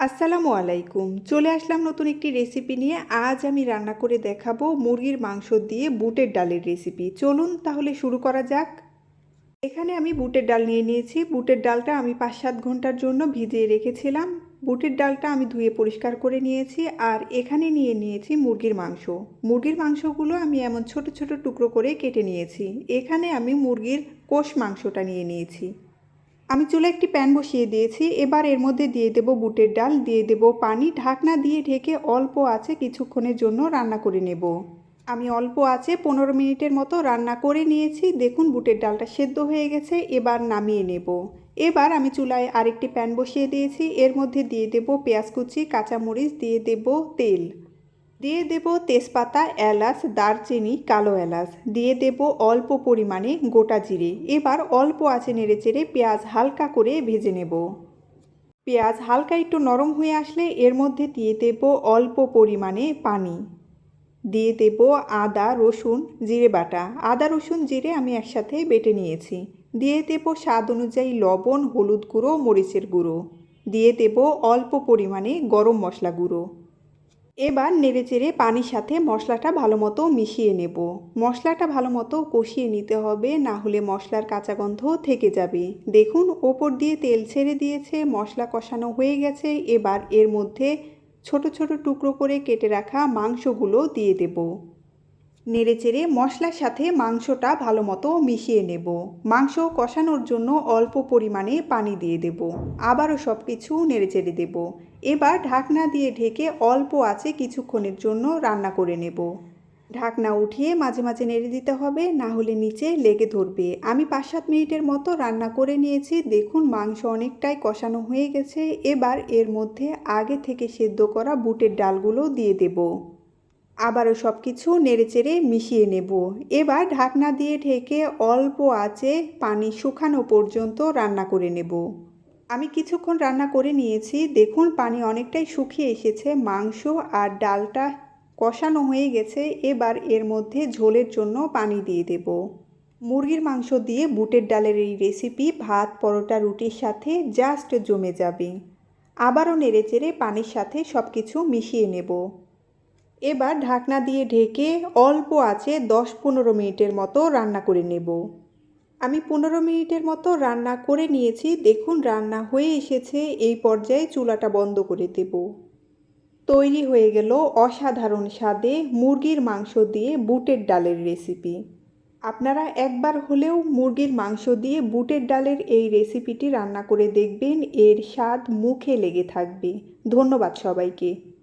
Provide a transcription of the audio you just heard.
আসসালামু আলাইকুম। চলে আসলাম নতুন একটি রেসিপি নিয়ে। আজ আমি রান্না করে দেখাবো মুরগির মাংস দিয়ে বুটের ডালের রেসিপি চলুন তাহলে শুরু করা যাক। এখানে আমি বুটের ডাল নিয়ে নিয়েছি। বুটের ডালটা আমি পাঁচ সাত ঘণ্টার জন্য ভিজিয়ে রেখেছিলাম। বুটের ডালটা আমি ধুয়ে পরিষ্কার করে নিয়েছি আর এখানে নিয়ে নিয়েছি মুরগির মাংস। মুরগির মাংসগুলো আমি এমন ছোট ছোট টুকরো করে কেটে নিয়েছি। এখানে আমি মুরগির কোষ মাংসটা নিয়ে নিয়েছি। আমি চুলে একটি প্যান বসিয়ে দিয়েছি, এবার এর মধ্যে দিয়ে দেব বুটের ডাল, দিয়ে দেব পানি, ঢাকনা দিয়ে ঢেকে অল্প আছে কিছুক্ষণের জন্য রান্না করে নেব। আমি অল্প আছে পনেরো মিনিটের মতো রান্না করে নিয়েছি, দেখুন বুটের ডালটা সেদ্ধ হয়ে গেছে, এবার নামিয়ে নেব। এবার আমি চুলায় আরেকটি প্যান বসিয়ে দিয়েছি, এর মধ্যে দিয়ে দেব পেঁয়াজ কুচি, কাঁচামরিচ, দিয়ে দেব তেল। দিয়ে দেব তেজপাতা, এলাচ, দারচিনি, কালো এলাচ। দিয়ে দেব অল্প পরিমাণে গোটা জিরে। এবার অল্প আছে নেড়ে চেড়ে পেঁয়াজ হালকা করে ভেজে নেব। পেঁয়াজ হালকা একটু নরম হয়ে আসলে এর মধ্যে দিয়ে দেব অল্প পরিমাণে পানি। দিয়ে দেব আদা, রসুন, জিরে বাটা। আদা, রসুন, জিরে আমি একসাথে বেটে নিয়েছি। দিয়ে দেব স্বাদ অনুযায়ী লবণ, হলুদ গুঁড়ো, মরিচের গুঁড়ো। দিয়ে দেব অল্প পরিমাণে গরম মশলা গুঁড়ো। এবার নেড়েচেড়ে পানির সাথে মশলাটা ভালো মতো মিশিয়ে নেব। মশলাটা ভালো মতো কষিয়ে নিতে হবে, না হলে মশলার কাঁচা গন্ধ থেকে যাবে। দেখুন, ওপর দিয়ে তেল ছেড়ে দিয়েছে, মশলা কষানো হয়ে গেছে। এবার এর মধ্যে ছোট ছোট টুকরো করে কেটে রাখা মাংসগুলো দিয়ে দেব। নেড়েচেড়ে মশলার সাথে মাংসটা ভালো মতো মিশিয়ে নেব। মাংস কষানোর জন্য অল্প পরিমাণে পানি দিয়ে দেব। আবারও সব কিছু নেড়েচেড়ে দেব। এবার ঢাকনা দিয়ে ঢেকে অল্প আছে কিছুক্ষণের জন্য রান্না করে নেব। ঢাকনা উঠিয়ে মাঝে মাঝে নেড়ে দিতে হবে, না হলে নিচে লেগে ধরবে। আমি পাঁচ সাত মিনিটের মতো রান্না করে নিয়েছি। দেখুন মাংস অনেকটাই কষানো হয়ে গেছে। এবার এর মধ্যে আগে থেকে সেদ্ধ করা বুটের ডালগুলো দিয়ে দেব। আবারও সব কিছু নেড়েচেড়ে মিশিয়ে নেব। এবার ঢাকনা দিয়ে ঢেকে অল্প আঁচে পানি শুকানো পর্যন্ত রান্না করে নেব। আমি কিছুক্ষণ রান্না করে নিয়েছি। দেখুন, পানি অনেকটাই শুকিয়ে এসেছে। মাংস আর ডালটা কষানো হয়ে গেছে। এবার এর মধ্যে ঝোলের জন্য পানি দিয়ে দেব। মুরগির মাংস দিয়ে বুটের ডালের এই রেসিপি, ভাত, পরোটা, রুটির সাথে জাস্ট জমে যাবে। আবারও নেড়েচেড়ে পানির সাথে সব কিছু মিশিয়ে নেব। এবার ঢাকনা দিয়ে ঢেকে অল্প আছে দশ পনেরো মিনিটের মতো রান্না করে নেব। আমি পনেরো মিনিটের মতো রান্না করে নিয়েছি। দেখুন, রান্না হয়ে এসেছে। এই পর্যায়ে চুলাটা বন্ধ করে দেব। তৈরি হয়ে গেল অসাধারণ স্বাদে মুরগির মাংস দিয়ে বুটের ডালের রেসিপি। আপনারা একবার হলেও মুরগির মাংস দিয়ে বুটের ডালের এই রেসিপিটি রান্না করে দেখবেন। এর স্বাদ মুখে লেগে থাকবে। ধন্যবাদ সবাইকে।